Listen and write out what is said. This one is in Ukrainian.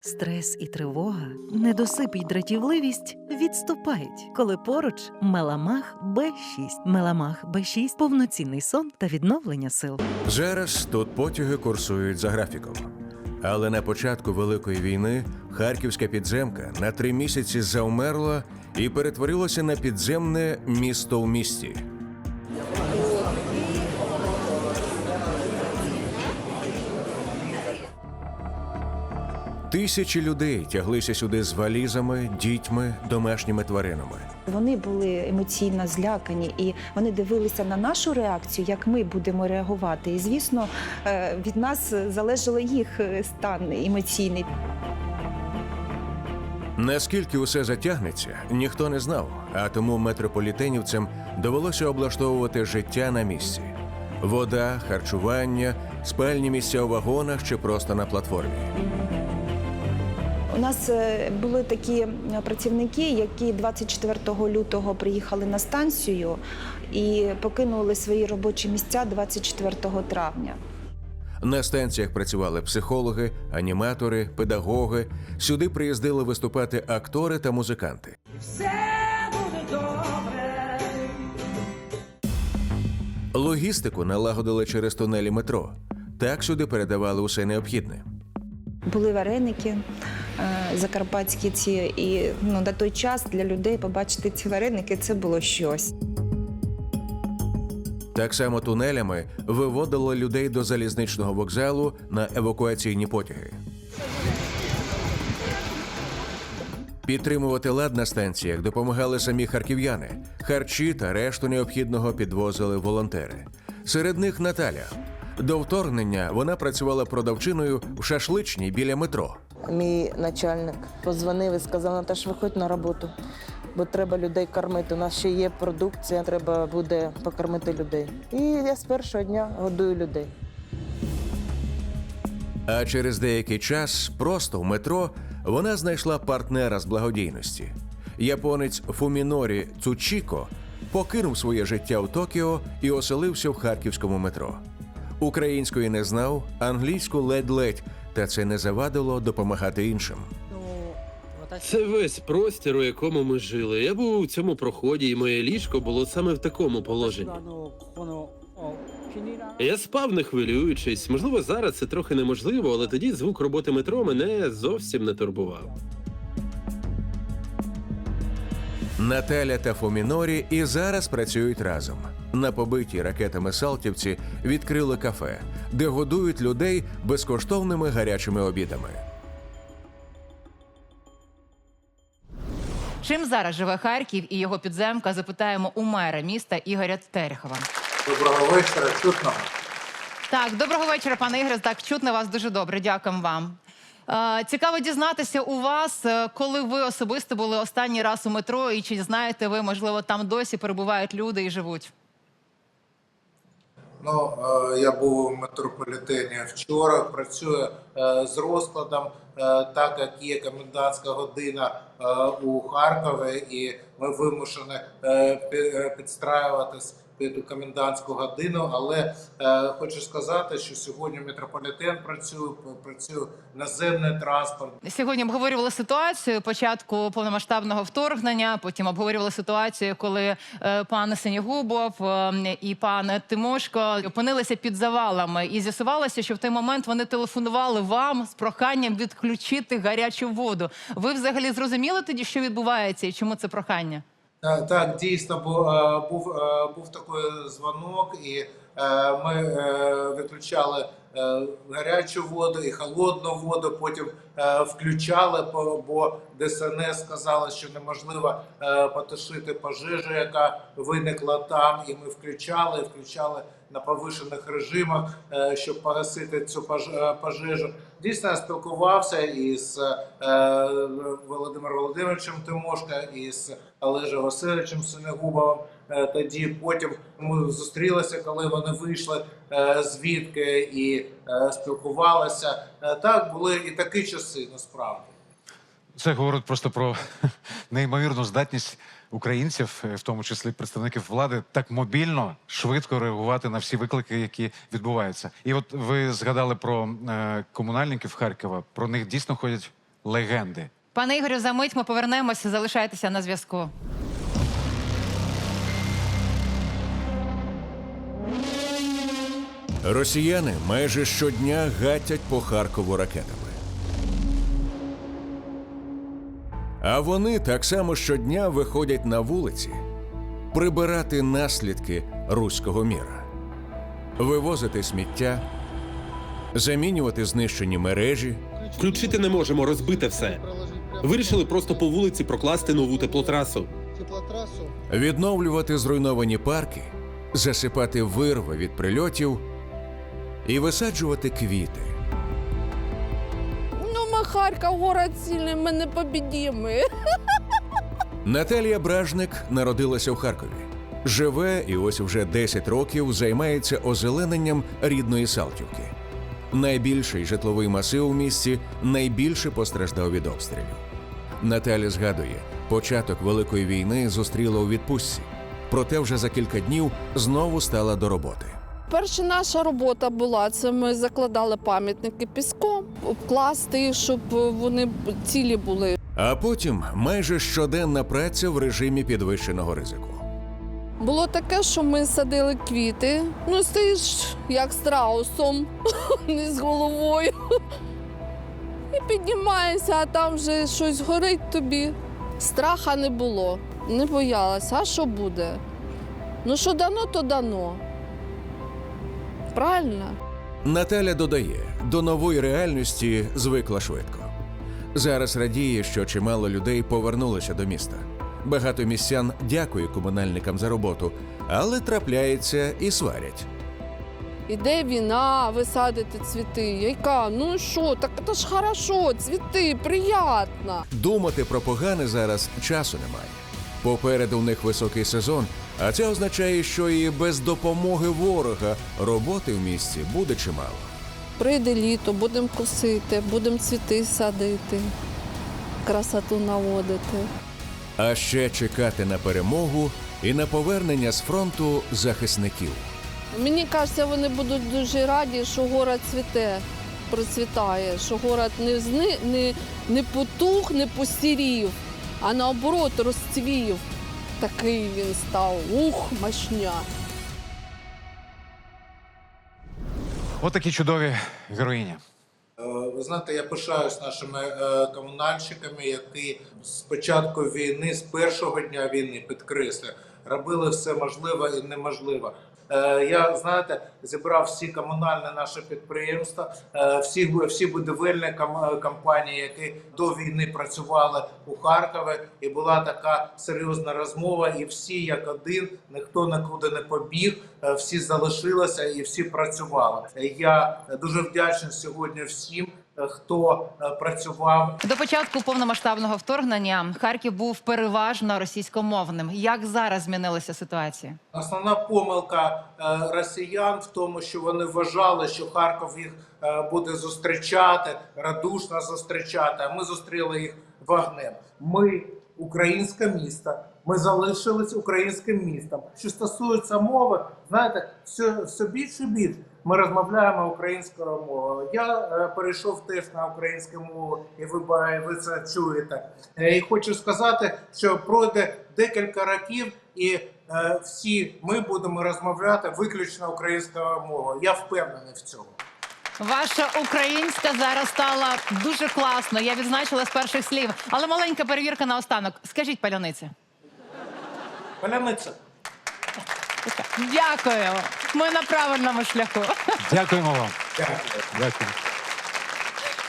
Стрес і тривога, недосип і дратівливість відступають, коли поруч Меламах Б6. Меламах Б6 – повноцінний сон та відновлення сил. Зараз тут потяги курсують за графіком. Але на початку Великої війни харківська підземка на три місяці завмерла і перетворилася на підземне місто в місті. Тисячі людей тяглися сюди з валізами, дітьми, домашніми тваринами. Вони були емоційно злякані, і вони дивилися на нашу реакцію, як ми будемо реагувати. І звісно, е, від нас залежало їх е, стан емоційний. Наскільки усе затягнеться, ніхто не знав, а тому метрополітенівцям довелося облаштовувати життя на місці: вода, харчування, спальні місця у вагонах чи просто на платформі. У нас е, були такі е, працівники, які 24 лютого приїхали на станцію і покинули свої робочі місця 24 травня. На станціях працювали психологи, аніматори, педагоги. Сюди приїздили виступати актори та музиканти. все буде добре. Логістику налагодили через тунелі метро. Так сюди передавали усе необхідне. Були вареники закарпатські ці, і ну, на той час для людей побачити ці вареники це було щось. Так само тунелями виводили людей до залізничного вокзалу на евакуаційні потяги. Підтримувати лад на станціях допомагали самі харків'яни. Харчі та решту необхідного підвозили волонтери. Серед них Наталя. До вторгнення вона працювала продавчиною в шашличній біля метро. Мій начальник позвонив і сказав, Наташ, виходь на роботу, бо треба людей кормити. У нас ще є продукція, треба буде покормити людей. І я з першого дня годую людей. А через деякий час просто в метро вона знайшла партнера з благодійності. Японець Фумінорі Цучіко покинув своє життя в Токіо і оселився в харківському метро. Української не знав, англійську ледь-ледь, та це не завадило допомагати іншим. Це весь простір, у якому ми жили. Я був у цьому проході, і моє ліжко було саме в такому положенні. Я спав, не хвилюючись. Можливо, зараз це трохи неможливо, але тоді звук роботи метро мене зовсім не турбував. Наталя та Фомінорі і зараз працюють разом. На побитій ракетами Салтівці відкрили кафе, де годують людей безкоштовними гарячими обідами. Чим зараз живе Харків і його підземка? Запитаємо у мера міста Ігоря Терехова. Доброго вечора, чутно. Так, доброго вечора, пане Ігоре. Так, чутно вас дуже добре. Дякуємо вам. Е, Цікаво дізнатися у вас, е, коли ви особисто були останній раз у метро, і чи знаєте ви, можливо, там досі перебувають люди і живуть? Ну, е, я був у метрополітені вчора. Працюю е, з розкладом, е, так як є комендантська година у Харкові, і ми вимушені пі- підстраюватись під комендантську годину. Але е, хочу сказати, що сьогодні метрополітен працює, працює наземний транспорт. Сьогодні обговорювали ситуацію початку повномасштабного вторгнення. Потім обговорювали ситуацію, коли е, пан Синігубов е, і пан Тимошко опинилися під завалами, і з'ясувалося, що в той момент вони телефонували вам з проханням відключити гарячу воду. Ви взагалі зрозуміли тоді, що відбувається, і чому це прохання? Так, так, дійсно був, е, був, е, був такий дзвонок, і е, ми е, виключали е, гарячу воду і холодну воду. Потім е, включали, бо ДСНС сказали, що неможливо е, потушити пожежу, яка виникла там. І ми включали, включали на повишених режимах, е, щоб погасити цю пож- е, пожежу. Дійсно, я спілкувався із е, Володимиром Володимировичем Тимошко і з Олежем Васильовичем Синегубовим. Е, Тоді потім ми зустрілися, коли вони вийшли е, звідки і е, спілкувалися. Так були і такі часи насправді. Це говорить просто про неймовірну здатність українців, в тому числі представників влади, так мобільно, швидко реагувати на всі виклики, які відбуваються. І от ви згадали про комунальників Харкова. Про них дійсно ходять легенди. Пане Ігорю, за мить ми повернемося. Залишайтеся на зв'язку. Росіяни майже щодня гатять по Харкову ракетами. А вони так само щодня виходять на вулиці прибирати наслідки руського міра, вивозити сміття, замінювати знищені мережі, Включити не можемо, розбите все. Вирішили просто по вулиці прокласти нову теплотрасу. відновлювати зруйновані парки, засипати вирви від прильотів і висаджувати квіти. Ну, мы Харьков, город сильный, мы непобедимые. Наталія Бражник народилася в Харкові. Живе і ось вже 10 років займається озелененням рідної Салтівки. Найбільший житловий масив у місті найбільше постраждав від обстрілів. Наталя згадує, початок Великої війни зустріла у відпустці, проте вже за кілька днів знову стала до роботи. Перша наша робота була це ми закладали пам'ятники піском, обкласти щоб вони цілі були. А потім майже щоденна праця в режимі підвищеного ризику. Було таке, що ми садили квіти. Ну, стоїш як страусом, не з головою. І піднімаєшся, а там вже щось горить тобі. Страха не було, не боялася. А що буде? Ну, що дано, то дано. Правильно? Наталя додає, до нової реальності звикла швидко. Зараз радіє, що чимало людей повернулося до міста. Багато містян дякує комунальникам за роботу, але трапляється і сварять. Іде війна, ви садите цвіти. Яка? Ну що? Так це ж хорошо, цвіти, приємно. Думати про погане зараз часу немає. Попереду в них високий сезон, а це означає, що і без допомоги ворога роботи в місті буде чимало. Прийде літо, будемо косити, будемо цвіти садити, красоту наводити. А ще чекати на перемогу і на повернення з фронту захисників. Мені кажеться, вони будуть дуже раді, що город цвіте, процвітає, що город не, зни, не, не потух, не постірів, а наоборот розцвів. Такий він став. Ух, мощня. От такі чудові героїні. Е, Ви знаєте, я пишаюсь нашими е, комунальщиками, які з початку війни, з першого дня війни, підкреслю, робили все можливе і неможливе. Е, Я знаєте, зібрав всі комунальні наші підприємства, е, всі всі будівельні ком- компанії, які до війни працювали у Харкові, і була така серйозна розмова. І всі як один, ніхто нікуди не побіг, е, всі залишилися і всі працювали. Я дуже вдячний сьогодні всім, хто е, працював До початку повномасштабного вторгнення Харків був переважно російськомовним. Як зараз змінилася ситуація? Основна помилка е, росіян в тому, що вони вважали, що Харків їх е, буде зустрічати, радушно зустрічати. А ми зустріли їх вогнем. Ми українське місто. Ми залишились українським містом. Що стосується мови, знаєте, все, все більше і більше ми розмовляємо українською мовою. Я е, перейшов теж на українську мову, і ви, ви це чуєте. Е, і хочу сказати, що пройде декілька років, і е, всі ми будемо розмовляти виключно українською мовою. Я впевнений в цьому. Ваша українська зараз стала дуже класно. Я відзначила з перших слів. Але маленька перевірка на останок. Скажіть, Паляниця. Дякую. Ми на правильному шляху. Дякуємо вам. Дякую. Дякую.